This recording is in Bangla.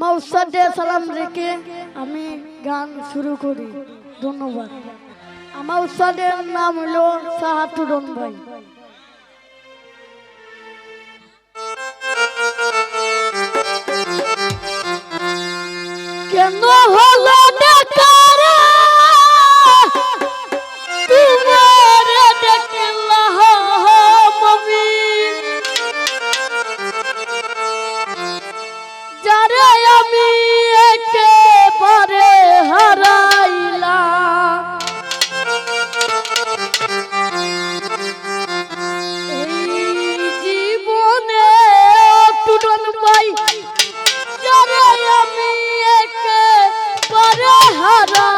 আমার উস্তাদ সালাম রেখে আমি গান শুরু করি। ধন্যবাদ। আমার উস্তাদের নাম হলো সাহাতুরন ভাই। কেন হলো একেবারে হারাইলাম